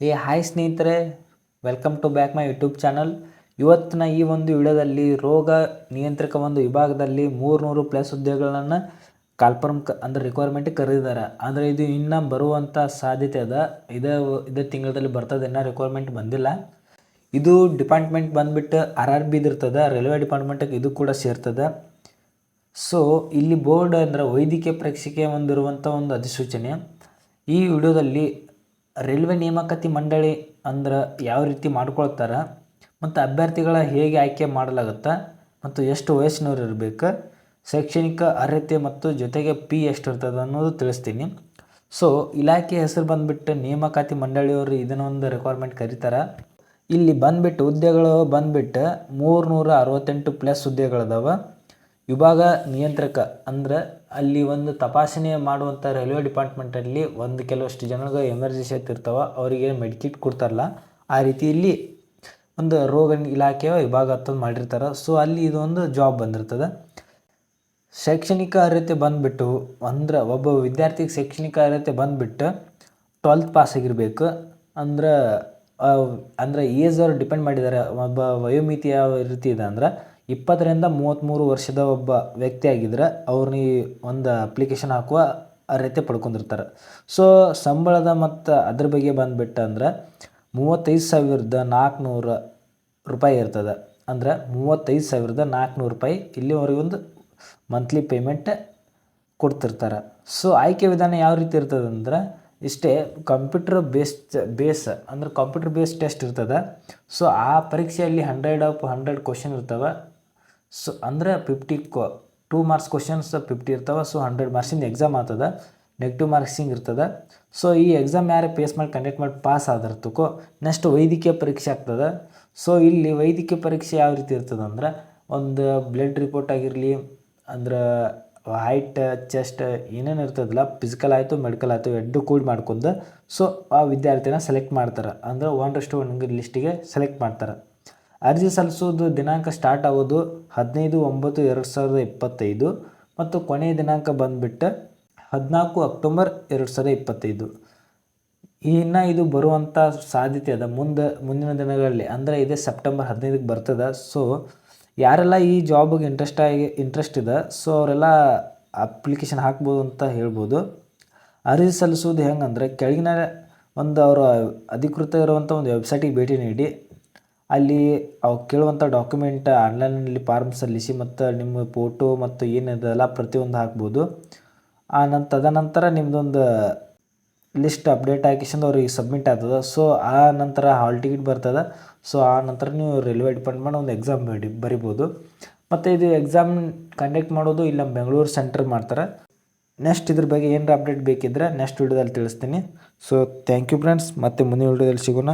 ಏ, ಹಾಯ್ ಸ್ನೇಹಿತರೆ welcome to back my YouTube channel ಇವತ್ತಿನ ಈ ಒಂದು ವಿಡಿಯೋದಲ್ಲಿ ರೋಗ ನಿಯಂತ್ರಕ ಒಂದು ವಿಭಾಗದಲ್ಲಿ ಮೂರುನೂರು ಪ್ಲಸ್ ಹುದ್ದೆಗಳನ್ನು ಕಾಲ್ಪರ್ಮ್ ಕ ಅಂದರೆ ರಿಕ್ವೈರ್ಮೆಂಟ್ ಕರೆದಿದ್ದಾರೆ. ಆದರೆ ಇದು ಇನ್ನೂ ಬರುವಂಥ ಸಾಧ್ಯತೆ ಅದ. ಇದೇ ಇದೇ ತಿಂಗಳಲ್ಲಿ ಬರ್ತದೆ, ಇನ್ನೂ ರಿಕ್ವೈರ್ಮೆಂಟ್ ಬಂದಿಲ್ಲ. ಇದು ಡಿಪಾರ್ಟ್ಮೆಂಟ್ ಬಂದುಬಿಟ್ಟು ಆರ್ ಆರ್ ಬಿದಿರ್ತದೆ ರೈಲ್ವೆ ಡಿಪಾರ್ಟ್ಮೆಂಟಿಗೆ ಇದು ಕೂಡ ಸೇರ್ತದೆ. ಸೊ ಇಲ್ಲಿ ಬೋರ್ಡ್ ಅಂದರೆ ವೈದ್ಯಕೀಯ ಪರೀಕ್ಷೆಗೆ ಒಂದಿರುವಂಥ ಒಂದು ಅಧಿಸೂಚನೆ. ಈ ವಿಡಿಯೋದಲ್ಲಿ ರೈಲ್ವೆ ನೇಮಕಾತಿ ಮಂಡಳಿ ಅಂದ್ರೆ ಯಾವ ರೀತಿ ಮಾಡ್ಕೊಳ್ತಾರೆ ಮತ್ತು ಅಭ್ಯರ್ಥಿಗಳ ಹೇಗೆ ಆಯ್ಕೆ ಮಾಡಲಾಗುತ್ತೆ ಮತ್ತು ಎಷ್ಟು ವಯಸ್ಸಿನವ್ರು ಇರಬೇಕು, ಶೈಕ್ಷಣಿಕ ಅರ್ಹತೆ ಮತ್ತು ಜೊತೆಗೆ ಪಿ ಎಷ್ಟು ಇರ್ತದೆ ಅನ್ನೋದು ತಿಳಿಸ್ತೀನಿ. ಸೊ ಇಲಾಖೆ ಹೆಸರು ಬಂದುಬಿಟ್ಟು ನೇಮಕಾತಿ ಮಂಡಳಿಯವರು ಇದನ್ನೊಂದು ರಿಕ್ವೈರ್ಮೆಂಟ್ ಕರೀತಾರೆ. ಇಲ್ಲಿ ಬಂದುಬಿಟ್ಟು ಹುದ್ದೆಗಳು ಬಂದುಬಿಟ್ಟು ಮೂರುನೂರ ಅರವತ್ತೆಂಟು ಪ್ಲಸ್ ಹುದ್ದೆಗಳದಾವೆ ವಿಭಾಗ ನಿಯಂತ್ರಕ ಅಂದ್ರೆ ಅಲ್ಲಿ ಒಂದು ತಪಾಸಣೆ ಮಾಡುವಂಥ ರೈಲ್ವೆ ಡಿಪಾರ್ಟ್ಮೆಂಟಲ್ಲಿ ಒಂದು ಕೆಲವಷ್ಟು ಜನಗಳು ಎಮರ್ಜೆನ್ಸಿ ಇರ್ತಾವೆ, ಅವರಿಗೆ ಮೆಡಿಕಿಟ್ ಕೊಡ್ತಾರಲ್ಲ, ಆ ರೀತಿ ಇಲ್ಲಿ ಒಂದು ರೋಗ ಇಲಾಖೆಯ ವಿಭಾಗ ಅಂತ ಮಾಡಿರ್ತಾರೆ. ಸೊ ಅಲ್ಲಿ ಇದೊಂದು ಜಾಬ್ ಬಂದಿರ್ತದೆ. ಶೈಕ್ಷಣಿಕ ಅರ್ಹತೆ ಬಂದುಬಿಟ್ಟು, ಅಂದ್ರೆ ಒಬ್ಬ ವಿದ್ಯಾರ್ಥಿಗೆ ಶೈಕ್ಷಣಿಕ ಅರ್ಹತೆ ಬಂದುಬಿಟ್ಟು ಟ್ವೆಲ್ತ್ ಪಾಸ್ ಆಗಿರಬೇಕು. ಅಂದ್ರೆ ಅಂದರೆ ಏಜ್ ಅವ್ರು ಡಿಪೆಂಡ್ ಮಾಡಿದ್ದಾರೆ ಒಬ್ಬ ವಯೋಮಿತಿ ಯಾವ ರೀತಿ ಇದೆ ಅಂದ್ರೆ ಇಪ್ಪತ್ತರಿಂದ ಮೂವತ್ತ್ಮೂರು ವರ್ಷದ ಒಬ್ಬ ವ್ಯಕ್ತಿ ಆಗಿದ್ರೆ ಅವ್ರನ್ನ ಈ ಒಂದು ಅಪ್ಲಿಕೇಶನ್ ಹಾಕುವ ಅರ್ಹತೆ ಪಡ್ಕೊಂಡಿರ್ತಾರೆ. ಸೊ ಸಂಬಳದ ಮತ್ತು ಅದ್ರ ಬಗ್ಗೆ ಬಂದುಬಿಟ್ಟು ಅಂದ್ರೆ ಮೂವತ್ತೈದು ಸಾವಿರದ ನಾಲ್ಕುನೂರ ರೂಪಾಯಿ ಇರ್ತದೆ. ಅಂದ್ರೆ ಮೂವತ್ತೈದು ಸಾವಿರದ ನಾಲ್ಕುನೂರು ರೂಪಾಯಿ ಇಲ್ಲಿವರೆಗೆ ಒಂದು ಮಂತ್ಲಿ ಪೇಮೆಂಟ್ ಕೊಡ್ತಿರ್ತಾರೆ. ಸೊ ಆಯ್ಕೆ ವಿಧಾನ ಯಾವ ರೀತಿ ಇರ್ತದೆ ಅಂದ್ರೆ ಇಷ್ಟೇ ಕಂಪ್ಯೂಟರ್ ಬೇಸ್ಡ್ ಬೇಸ್ ಅಂದ್ರೆ ಕಂಪ್ಯೂಟರ್ ಬೇಸ್ಡ್ ಟೆಸ್ಟ್ ಇರ್ತದೆ. ಸೊ ಆ ಪರೀಕ್ಷೆಯಲ್ಲಿ ಹಂಡ್ರೆಡ್ ಆಫ್ ಹಂಡ್ರೆಡ್ ಕ್ವಶನ್ ಇರ್ತವೆ. ಸೊ ಅಂದರೆ ಫಿಫ್ಟಿ ಕೊ ಟೂ ಮಾರ್ಕ್ಸ್ ಕ್ವಶನ್ಸ್ ಫಿಫ್ಟಿ ಇರ್ತವೆ ಸೊ ಹಂಡ್ರೆಡ್ ಮಾರ್ಕ್ಸಿಂದ ಎಕ್ಸಾಮ್ ಆಗ್ತದೆ ನೆಗೆಟಿವ್ ಮಾರ್ಕ್ಸಿಂಗ್ ಇರ್ತದೆ. ಸೊ ಈ ಎಕ್ಸಾಮ್ ಯಾರು ಪೇಸ್ ಮಾಡಿ ಕಂಡಕ್ಟ್ ಮಾಡಿ ಪಾಸ್ ಆದಿರ್ತಕ್ಕೋ ನೆಕ್ಸ್ಟ್ ವೈದ್ಯಕೀಯ ಪರೀಕ್ಷೆ ಆಗ್ತದೆ. ಸೊ ಇಲ್ಲಿ ವೈದ್ಯಕೀಯ ಪರೀಕ್ಷೆ ಯಾವ ರೀತಿ ಇರ್ತದೆ ಅಂದ್ರೆ, ಒಂದು ಬ್ಲಡ್ ರಿಪೋರ್ಟ್ ಆಗಿರಲಿ, ಅಂದ್ರೆ ಹೈಟ್ ಚೆಸ್ಟ್ ಏನೇನು ಇರ್ತದಲ್ಲ ಫಿಸಿಕಲ್ ಆಯಿತು ಮೆಡಿಕಲ್ ಆಯಿತು ಎರಡು ಕೂಡಿ ಮಾಡ್ಕೊಂಡು ಸೊ ಆ ವಿದ್ಯಾರ್ಥಿನ ಸೆಲೆಕ್ಟ್ ಮಾಡ್ತಾರೆ. ಅಂದ್ರೆ ಒಂದಷ್ಟು ಒನ್ ಲಿಸ್ಟಿಗೆ ಸೆಲೆಕ್ಟ್ ಮಾಡ್ತಾರೆ. ಅರ್ಜಿ ಸಲ್ಲಿಸೋದು ದಿನಾಂಕ ಸ್ಟಾರ್ಟ್ ಆಗೋದು ಹದಿನೈದು ಒಂಬತ್ತು ಎರಡು ಸಾವಿರದ ಇಪ್ಪತ್ತೈದು ಮತ್ತು ಕೊನೆಯ ದಿನಾಂಕ ಬಂದುಬಿಟ್ಟು ಹದಿನಾಲ್ಕು ಅಕ್ಟೋಬರ್ ಎರಡು ಸಾವಿರದ ಇಪ್ಪತ್ತೈದು. ಇನ್ನು ಇದು ಬರುವಂಥ ಸಾಧ್ಯತೆ ಅದ ಮುಂದೆ, ಮುಂದಿನ ದಿನಗಳಲ್ಲಿ. ಅಂದರೆ ಇದೇ ಸೆಪ್ಟೆಂಬರ್ ಹದಿನೈದಕ್ಕೆ ಬರ್ತದೆ. ಸೊ ಯಾರೆಲ್ಲ ಈ ಜಾಬಿಗೆ ಇಂಟ್ರೆಸ್ಟ್ ಆಗಿ ಇಂಟ್ರೆಸ್ಟ್ ಇದೆ ಸೊ ಅವರೆಲ್ಲ ಅಪ್ಲಿಕೇಶನ್ ಹಾಕ್ಬೋದು ಅಂತ ಹೇಳ್ಬೋದು. ಅರ್ಜಿ ಸಲ್ಲಿಸೋದು ಹೆಂಗಂದರೆ ಕೆಳಗಿನ ಒಂದು ಅವರ ಅಧಿಕೃತ ಇರುವಂಥ ಒಂದು ವೆಬ್ಸೈಟಿಗೆ ಭೇಟಿ ನೀಡಿ. ಅಲ್ಲಿ ಅವು ಕೇಳುವಂಥ ಡಾಕ್ಯುಮೆಂಟ್ ಆನ್ಲೈನಲ್ಲಿ ಫಾರ್ಮ್ ಸಲ್ಲಿಸಿ ಮತ್ತು ನಿಮ್ಮ ಫೋಟೋ ಮತ್ತು ಏನಿದೆಲ್ಲ ಪ್ರತಿಯೊಂದು ಹಾಕ್ಬೋದು. ಆ ನಂತರ ತದನಂತರ ನಿಮ್ಮದೊಂದು ಲಿಸ್ಟ್ ಅಪ್ಡೇಟ್ ಹಾಕಿಸಿಂದ ಅವ್ರಿಗೆ ಸಬ್ಮಿಟ್ ಆಗ್ತದೆ. ಸೊ ಆ ನಂತರ ಹಾಲ್ ಟಿಕೆಟ್ ಬರ್ತದೆ. ಸೊ ಆ ನಂತರ ನೀವು ರೈಲ್ವೆ ಡಿಪಾರ್ಟ್ಮೆಂಟ್ ಒಂದು ಎಕ್ಸಾಮ್ ಬರಿ, ಬರಿಬೋದು. ಮತ್ತು ಇದು ಎಕ್ಸಾಮ್ ಕಂಡಕ್ಟ್ ಮಾಡೋದು ಇಲ್ಲ ನಮ್ಮ ಬೆಂಗಳೂರು ಸೆಂಟ್ರ್ ಮಾಡ್ತಾರೆ. ನೆಕ್ಸ್ಟ್ ಇದ್ರ ಬಗ್ಗೆ ಏನಾರ ಅಪ್ಡೇಟ್ ಬೇಕಿದ್ರೆ ನೆಕ್ಸ್ಟ್ ವೀಡಿಯೋದಲ್ಲಿ ತಿಳಿಸ್ತೀನಿ. ಸೊ ಥ್ಯಾಂಕ್ ಯು ಫ್ರೆಂಡ್ಸ್ ಮತ್ತೆ ಮುಂದಿನ ವೀಡಿಯೋದಲ್ಲಿ ಸಿಗೋಣ.